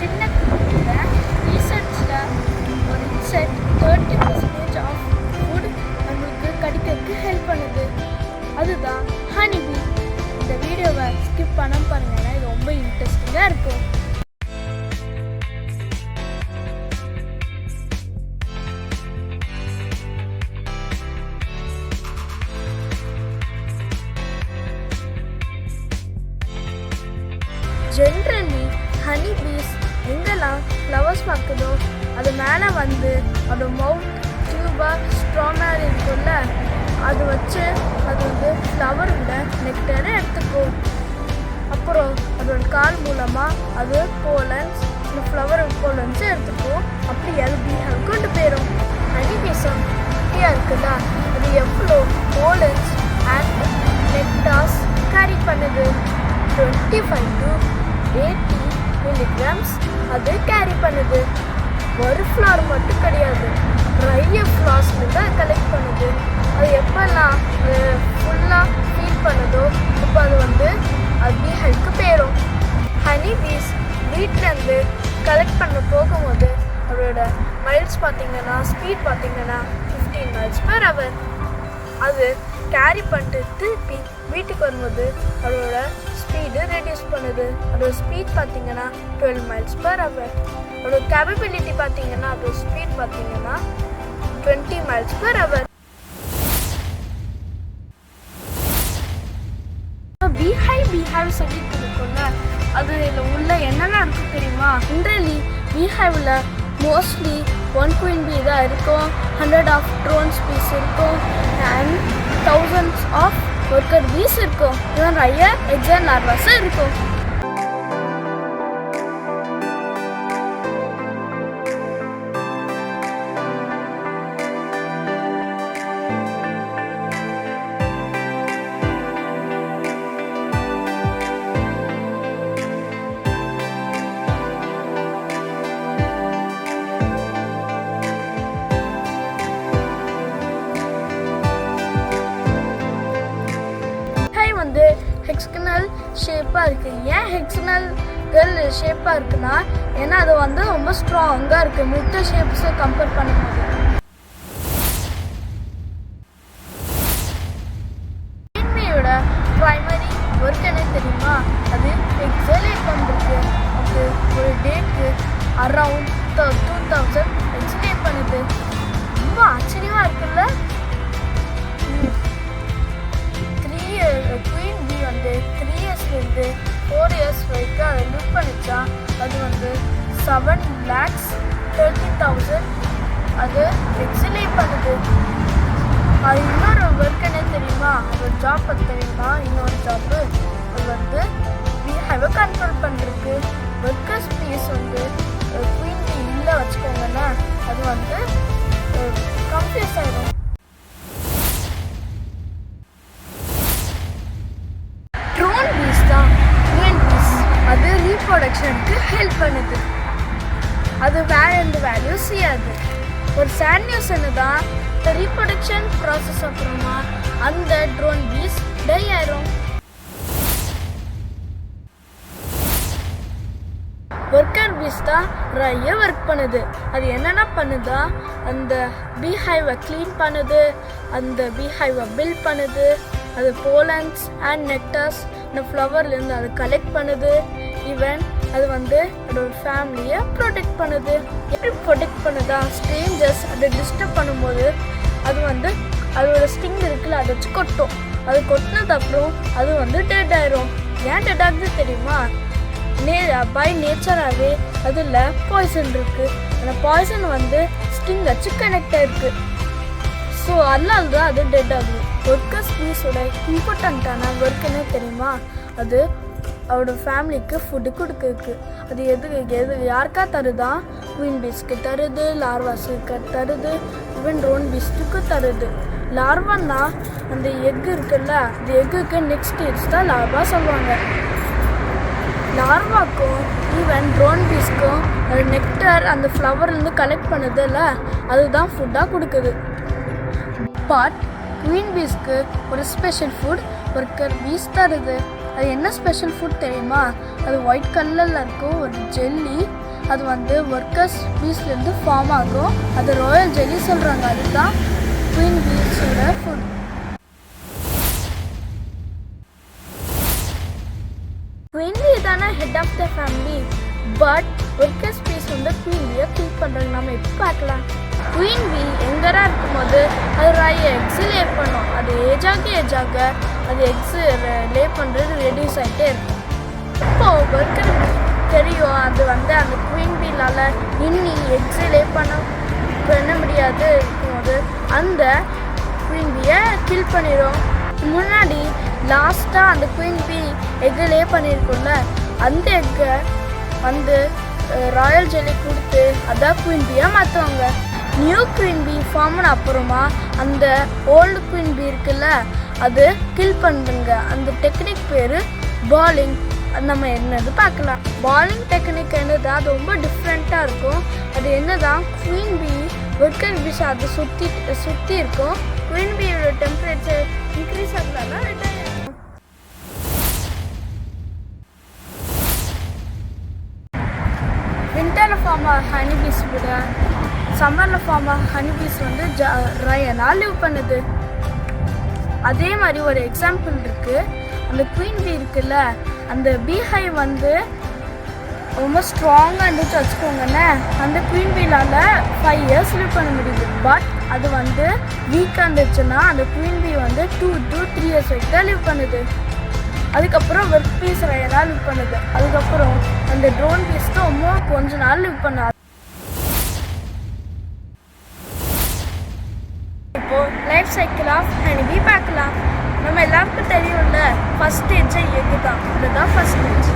சின்ன குரூப்பில் ரீசர்ச்சில் ஒரு insect thirty percentage of food நம்மளுக்கு கிடைக்கிறதுக்கு ஹெல்ப் பண்ணுது. அதுதான் ஹனிபி இந்த வீடியோவை ஸ்கிப் பண்ண பாருங்கள் எங்கெல்லாம் ஃப்ளவர்ஸ் பார்க்குதோ அது மேலே வந்து அதோட மவுத் டியூபாக ஸ்ட்ரா இருக்கும்ல அது வச்சு அது வந்து ஃப்ளவரோட நெக்டரை எடுத்துக்கும். அப்புறம் அதோட கால் மூலமாக அது போலன்ஸ் இந்த ஃப்ளவர் போலன்ஸ் எடுத்துக்கும். அப்படி அது கொண்டு போயிடும் ஹனி குட்டியாக இருக்குதா? அது எவ்வளோ போலன்ஸ் அண்ட் நெக்டாஸ் கேரி பண்ணுது? Twenty five to eighty milligrams அது கேரி பண்ணுது. ஒரு ஃப்ளார் மட்டும் கிடையாது. நிறைய ஃப்ளார்ஸ்னு தான் கலெக்ட் பண்ணுது. அது எப்போல்லாம் அது ஃபுல்லாக ஃபீல் பண்ணுதோ அப்போ அது வந்து அது பீஹைக்கு போயிடும் ஹனி பீஸ் வீட்டிலேருந்து கலெக்ட் பண்ண போகும்போது அதோட மைல்ஸ் பார்த்தீங்கன்னா ஸ்பீட் பார்த்தீங்கன்னா ஃபிஃப்டீன் மைல்ஸ் பர் அவர் அது கேரி பண்ணிட்டு திருப்பி வீட்டுக்கு வரும்போது அதோட ஸ்பீடு ரெடியூஸ் பண்ணுது. அதோட ஸ்பீட் பார்த்தீங்கன்னா டுவெல் மைல்ஸ் பர் ஹவர் அதோட கேபபிலிட்டி பார்த்தீங்கன்னா அதோட ஸ்பீட் பார்த்தீங்கன்னா twenty miles per hour beehive beehive சொல்லி கொடுக்கும்ல. அது இதில் உள்ள என்னென்ன இருக்கு தெரியுமா? இன்டர்லி பீஹாவில் மோஸ்ட்லி ஒன் குயின் பி தான் இருக்கும். ஹண்ட்ரட் ஆஃப் ட்ரோன் ஸ்பீஸ் இருக்கும். And thousands of worker bees இருக்கும் இன்னும் நிறைய எக்ஸாம் லார்வாஸும் இருக்கும் ஷேப்பாக இருக்குது ஏன் ஹெக்ஸனல் கல் ஷேப்பாக இருக்குன்னா ஏன்னா அது வந்து ரொம்ப ஸ்ட்ராங்காக இருக்குது மித்த ஷேப்ஸை கம்பேர் பண்ணும்போது ஒரு தெரியுமா இன்னொரு ஜாப்பு அது வந்து ஹைவை கண்ட்ரோல் பண்ணுறதுக்கு ஒர்க்கர்ஸ் பீஸ் வந்து குயின் இல்லை வச்சுக்கோங்கன்னா அது வந்து கம்ப்யூஸ் ஆகிடும் ட்ரோன் பீஸ் தான். குயின் பீஸ் அது ரீப்ரொடக்ஷனுக்கு ஹெல்ப் பண்ணுது. அது வேற எந்த வேல்யூ செய்யாது. ஒரு சேட் நியூஸ் என்னதான் இந்த ரீப்ரொடக்ஷன் ப்ராசஸ் அப்புறமா அந்த ட்ரோன் பீஸ் டை ஆயிரும் ஒர்க்கர் பீஸ் தான் நிறைய ஒர்க் பண்ணுது அது என்னென்ன பண்ணுதா அந்த பீஹைவை க்ளீன் பண்ணுது அந்த பீஹைவை பில்ட் பண்ணுது அது போலன்ஸ் அண்ட் நெக்டர்ஸ் இந்த ஃப்ளவர்லேருந்து அது கலெக்ட் பண்ணுது ஈவன் அது வந்து அதோட ஃபேமிலியை ப்ரொடெக்ட் பண்ணுது. எப்படி ப்ரொடெக்ட் பண்ணுதா? ஸ்ட்ரேஞ்சர்ஸ் அதை டிஸ்டர்ப் பண்ணும்போது அது வந்து அதோட ஸ்டிங் இருக்குல்ல அதை வச்சு கொட்டும். அது கொட்டினது அப்புறம் அது வந்து டெட் ஆயிரும். ஏன் டெட் ஆகுது தெரியுமா? நே பை நேச்சராகவே அதில் பாய்சன் இருக்கு. அந்த பாய்சன் வந்து ஸ்டிங் வச்சு கனெக்ட் ஆயிருக்கு. ஸோ அதனால தான் அது டெட் ஆகுது. ஒர்க்கர்ஸ் பீஸோட இம்பார்ட்டண்ட்டான ஒர்க் என்ன தெரியுமா? அது அவரோட ஃபேமிலிக்கு ஃபுட்டு கொடுக்குறதுக்கு. அது எது எது யாருக்கா தருதா? குயின் பீஸ்க்கு தருது லார்வாஸுக்கு தருது ஈவன் ரோன் பீஸ்க்கு தருது. லார்வான்னா அந்த எக்கு இருக்குல்ல அந்த எக்குக்கு நெக்ஸ்ட் இயர்ஸ் தான் லார்வா சொல்லுவாங்க. லார்வாக்கும் ஈவன் ட்ரோன் பீஸ்க்கும் அது நெக்டர் அந்த ஃப்ளவர்லேருந்து கலெக்ட் பண்ணுதுல்ல அதுதான் ஃபுட்டாக கொடுக்குது. பட் குவீன் பீஸ்க்கு ஒரு ஸ்பெஷல் ஃபுட் ஒர்க்கர் பீஸ் தருது. அது என்ன ஸ்பெஷல் ஃபுட் தெரியுமா? அது ஒயிட் கலரில் இருக்கும் ஒரு ஜெல்லி அது வந்து ஒர்க்கர்ஸ் பீஸ்லேருந்து ஃபார்ம் ஆகும். அது ராயல் ஜெல்லி சொல்கிறாங்க அதுதான் குயின் பீஸோட ஃபுட் குயின்லி தானே head of the family but workers bees வந்து குயின்லியை கில் பண்ணுறாங்க நம்ம எப்போ பார்க்கலாம்? குயின் பி எங்கராக இருக்கும்போது அது ராயை எக்ஸு லே பண்ணும். அது ஏஜாக ஏஜாக அது எக்ஸு லே பண்ணுறது ரெடியூஸ் ஆகிட்டே இருக்கும். இப்போ ஒர்க்கருக்கு தெரியும் அது வந்து அந்த குயின் பீலால் இன்னி எக்ஸு லே பண்ண பண்ண முடியாது இருக்கும்போது அந்த குயின் பியை கில் பண்ணிடும் முன்னாடி லாஸ்ட்டாக அந்த குயின் பி எக்கு லே பண்ணியிருக்கோம்ல அந்த எக்கை வந்து ராயல் ஜெல்லி கொடுத்து அதான் குயின் பியாக மாற்றுவாங்க நியூ குயின் பி ஃபார்ம்னு அப்புறமா அந்த ஓல்டு குயின் பி இருக்குல்ல அது கில் பண்ணுங்க அந்த டெக்னிக் பேர் பாலிங் அது நம்ம என்னது பார்க்கலாம். பாலிங் டெக்னிக் என்னது அது ரொம்ப டிஃப்ரெண்ட்டாக இருக்கும். அது என்னதான் குயின் பி ஒர்க்கர் பிஸ் அதை சுற்றி சுற்றி இருக்கும். குயின் பியோட டெம்பரேச்சர் இன்க்ரீஸ் ஆகலாம் ரிட்டையர் ஃபார்ம் ஆக ஹனி பீஸ் விட சம்மரில் ஃபார்ம் ஆக ஹனி பீஸ் வந்து ஜ ரயனாக லிவ் பண்ணுது. அதே மாதிரி ஒரு எக்ஸாம்பிள் இருக்குது அந்த குயின் பீ இருக்குல்ல அந்த பீஹை வந்து ரொம்ப ஸ்ட்ராங்காக இருந்துச்சு வச்சுக்கோங்கண்ணே. அந்த குயின் பீலால் ஃபைவ் இயர்ஸ் லிவ் பண்ண முடியுது. பட் அது வந்து வீக்காக இருந்துச்சுன்னா அந்த குயின் பீ வந்து டூ டூ த்ரீ இயர்ஸ் வரைக்கும் தான் லிவ் பண்ணுது. அதுக்கப்புறம் வெப் பீஸ் ரயனாக லிவ் பண்ணுது. அதுக்கப்புறம் அந்த ட்ரோன் பீஸ்க்கு ரொம்ப கொஞ்ச நாள் லிவ் பண்ணாது இப்போ லைஃப் சைக்கிள் ஆஃப் ஹனிபி பார்க்கலாம். நம்ம எல்லாருக்கும் தெரியும்ல ஃபர்ஸ்ட் ஸ்டேஜ் எது தான் இதுதான் ஃபர்ஸ்ட் ஸ்டேஜ்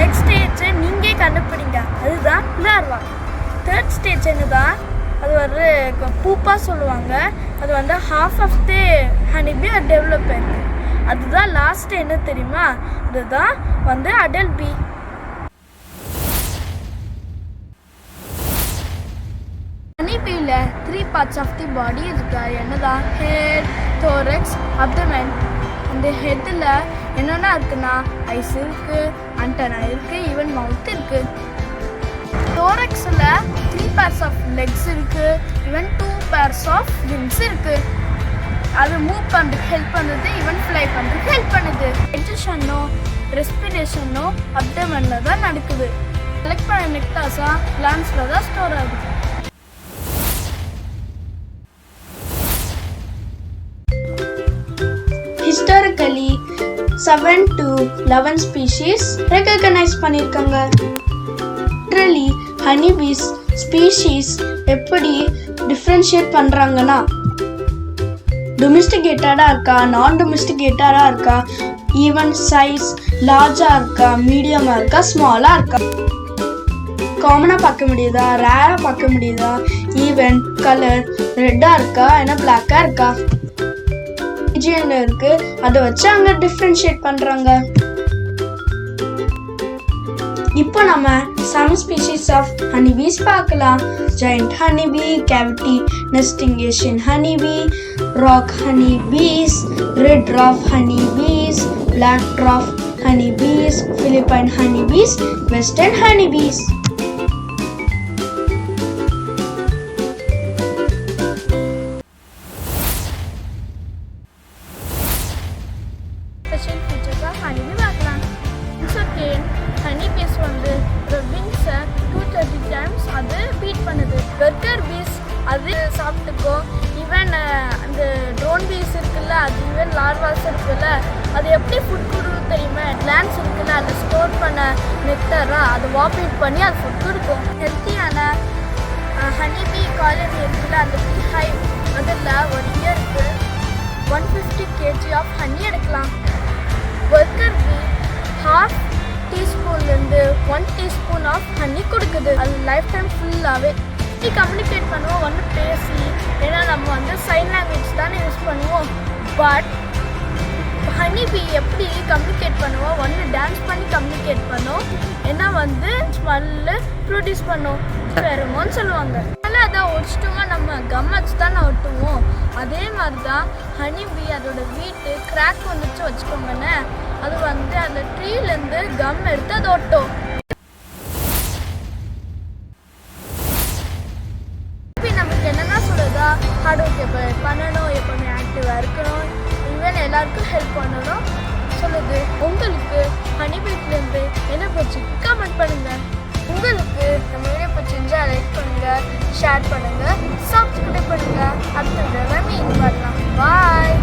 நெக்ஸ்ட் ஸ்டேஜ் நீங்களே கண்டுபிடிங்க. அதுதான் லார்வா தேர்ட் ஸ்டேஜ் என்னதான் அது வந்து பூப்பாக சொல்லுவாங்க. அது வந்து half of the honeybee develop ஆயிருக்கு. அதுதான் லாஸ்ட் என்ன தெரியுமா? அதுதான் வந்து adult bee ஹனிபீல three parts of the body இருக்கா என்னதான் ஹெட் தோரக்ஸ் அப்டமன் இந்த ஹெட்டில் என்னென்ன இருக்குன்னா? ஐஸ் இருக்கு அண்டனா இருக்கு ஈவன் மவுத் இருக்கு. தோரக்ஸில் த்ரீ பேர்ஸ் ஆஃப் லெக்ஸ் இருக்கு even two pairs of wings இருக்கு. அது மூவ் பண்ணுறதுக்கு ஹெல்ப் பண்ணுது ஈவன் ஃப்ளை பண்ணுறதுக்கு ஹெல்ப் பண்ணுது. டைஜஷனோ ரெஸ்பிரேஷனோ அப்டமனில் தான் நடக்குது. செலக்ட் பண்ண நெக்டாஸா பிளான்ஸில் தான் ஸ்டோர் ஆகுது. Seven to eleven species recognise பண்ணியிருக்காங்க லிட்ரலி ஹனிபீஸ் ஸ்பீஷீஸ் எப்படி டிஃப்ரென்ஷியேட் பண்ணுறாங்கன்னா டொமிஸ்டிகேட்டடாக இருக்கா நான் டொமிஸ்டிகேட்டடாக இருக்கா ஈவன் சைஸ் லார்ஜாக இருக்கா மீடியமாக இருக்கா ஸ்மாலாக இருக்கா? காமனாக பார்க்க முடியுதா? ரேராக பார்க்க முடியுதா? ஈவன் கலர் ரெட்டாக இருக்கா என்ன பிளாக்காக இருக்கா? ரீஜியன்ல இருக்கு. அதை வச்சு அங்க டிஃப்ரென்ஷியேட் பண்றாங்க. இப்போ நம்ம சம் ஸ்பீஷீஸ் ஆஃப் ஹனிபீஸ் பார்க்கலாம். Giant honeybee cavity nesting Asian honeybee rock honeybees red dwarf honeybees black dwarf honeybees Philippine honeybees western honeybees car wash இருக்குல்ல அது எப்படி ஃபுட் கொடுக்கும் தெரியுமா? கிளான்ஸ் இருக்குல்ல அதை ஸ்டோர் பண்ண நெக்டரா அதை வாபிட் பண்ணி அது ஃபுட் கொடுக்கும். ஹெல்த்தியான ஹனி பீ காலனி இருக்குல்ல அந்த பீ ஹைவ் அதில் ஒரு இயருக்கு one fifty KG of honey எடுக்கலாம். ஒர்க்கர் பீ ஹாஃப் டீஸ்பூன்லேருந்து ஒன் டீஸ்பூன் ஆஃப் ஹனி கொடுக்குது. அது லைஃப் டைம் ஃபுல்லாகவே எப்படி கம்யூனிகேட் பண்ணுவோம் ஒன்று பேசி ஏன்னா நம்ம வந்து சைன் லாங்குவேஜ் தானே யூஸ் பண்ணுவோம். பட் ஹனி பீ எப்படி கம்யூனிகேட் பண்ணுவோம்? ஒன்று டான்ஸ் பண்ணி கம்யூனிகேட் பண்ணும். ஏன்னா வந்து ஸ்மெல்லு ப்ரொடியூஸ் பண்ணும். பெருமோன்னு சொல்லுவாங்க. அதனால் அதை ஒடிச்சிட்டோமா நம்ம கம்மச்சு தானே ஒட்டுவோம். அதே மாதிரி தான் ஹனி பீ அதோட வீட்டு கிராக் வந்துச்சு வச்சுக்கோங்கண்ணே அது வந்து அந்த ட்ரீலேருந்து கம் எடுத்து அதை ஒட்டும் எல்லாருக்கும் ஹெல்ப் பண்ணணும். சொல்லுது உங்களுக்கு ஹனி பீட்லேருந்து என்ன போச்சு கமெண்ட் பண்ணுங்க. உங்களுக்கு நம்ம வீடியோ பிடிச்சிருந்தா லைக் பண்ணுங்க ஷேர் பண்ணுங்க சப்ஸ்கிரைப் பண்ணுங்க. அடுத்த மீன் பண்ணலாம் பாய்